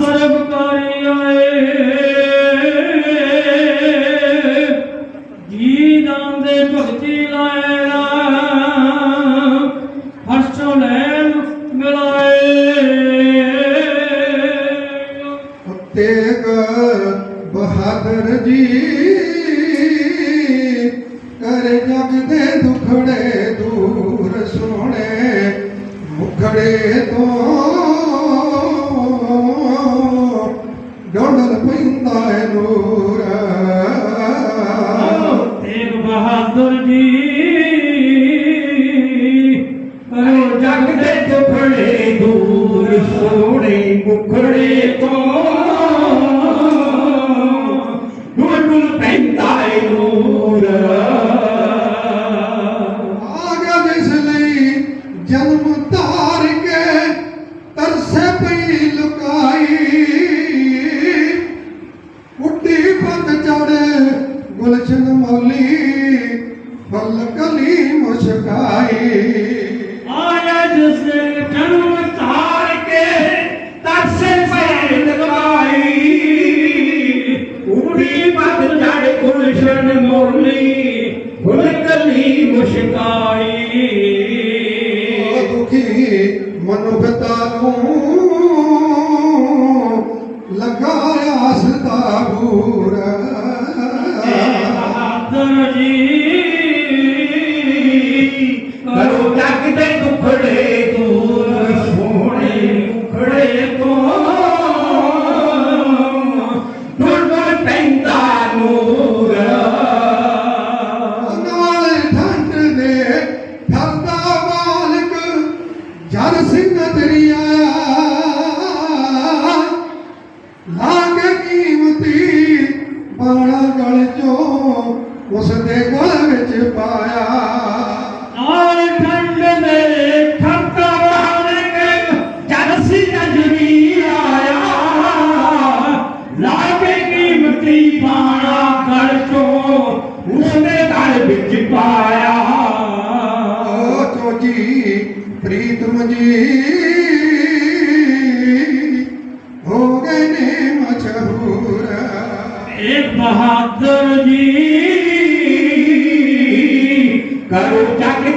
ਪਰਮਕਾਰੀ ਆਏ। ਜੀ ਨਾਮ ਦੇ ਭਗਤੀ ਲਾਇਣਾ ਹਰਸ਼ੋ ਲੈਣ ਮਿਲਾਏ। ਤੇਗ ਬਹਾਦਰ ਜੀ ਕਰ ਜਗ ਦੇ ਦੁਖੜੇ ਦੂਰ ਸੋਹਣੇ, ਮੁਖੜੇ ਤੋਂ ਫਲ ਕਲੀ ਮੁਸਕਾਈ। ਜਨਮ ਕੇ ਮੁਸ਼ਕਾਈ। ਉਹ ਦੁਖੀ ਜਰ ਪ੍ਰੀਤਮ ਜੀ ਹੋ ਗਏ ਨੇ ਮਸ਼ਹੂਰ ਇੱਕ ਬਹਾਦਰ ਜੀ ਕਰੋ ਜਗ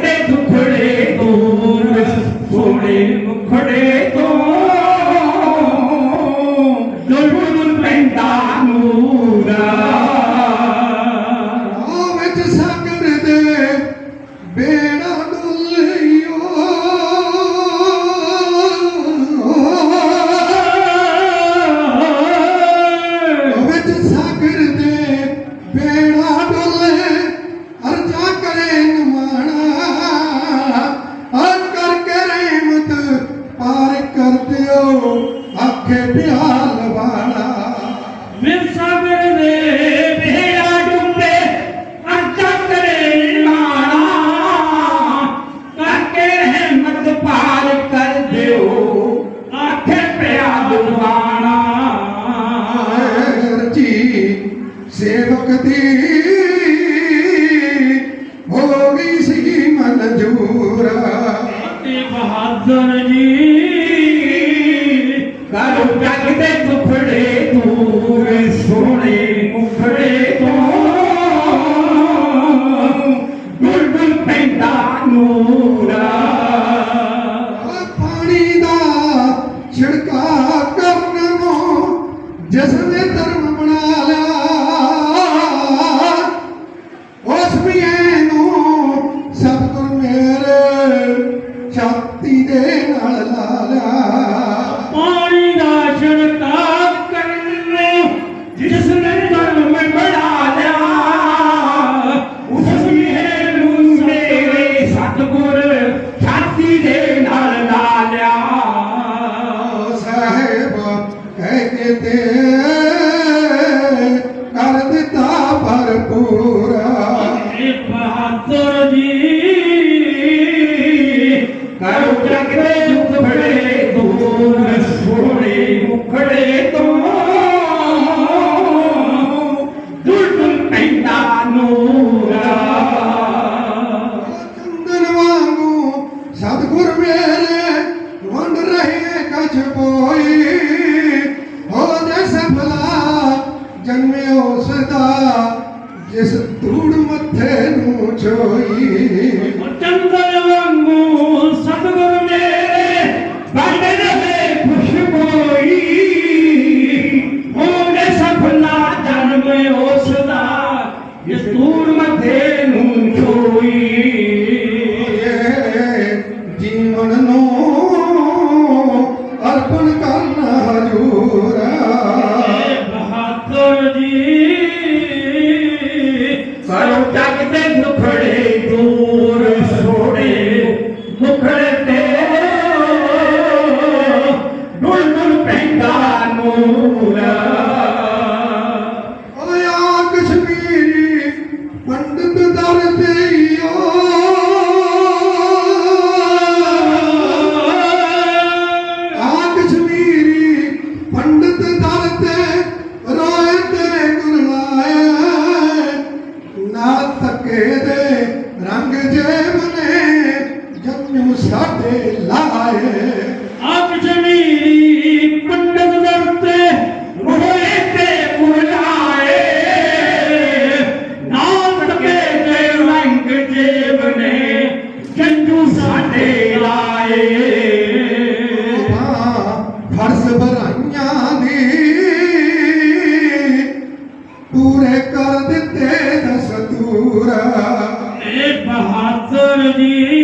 ਸੇਵਕ ਦੀ ਹੋ ਗਈ ਸੀ ਮਨਜੂਰ ਤੇ ਬਹਾਦਰ ਜੀ ਕਰੋ ਜਗ ਦੇ ਦੁਖੜੇ ਦੂਰ ਸੋਹਣੇ ਮੁਖੜੇ ਤੋਂ। ਡੁੱਲ ਪੈਂਦਾ ਨੂਰਾ। ਪਾਣੀ ਦਾ ਛਿੜਕਾ ਕਰਨ ਨੂੰ ਜਿਸ 江的边啊啦啦啦。ਰਹਿੰਦਾ ਨੂਰਾ। ਚੰਦਨ ਵਾਂਗੂ ਸਤਗੁਰ ਮੇਰੇ ਵੰਡ ਰਹੇ ਕਛ ਕੋਈ ਹੋ ਦੇ ਸਫਲਾ ਜਨਮੇ ਉਸ ਦਾ ਜਿਸ ਧੂੜ ਮੱਥੇ ਨੂੰ ਛੋਈ। ਚੰਦਨ Lula. ਜੇਬ ਨੇ ਜੰਜੂ ਸਾਡੇ ਲਾਏ। ਫਰਸ ਭਰਾਈਆਂ ਦੀ ਪੂਰੇ ਕਰ ਦਿੱਤੇ ਦਸਤੂਰ ਇਹ ਬਹਾਦਰ ਜੀ।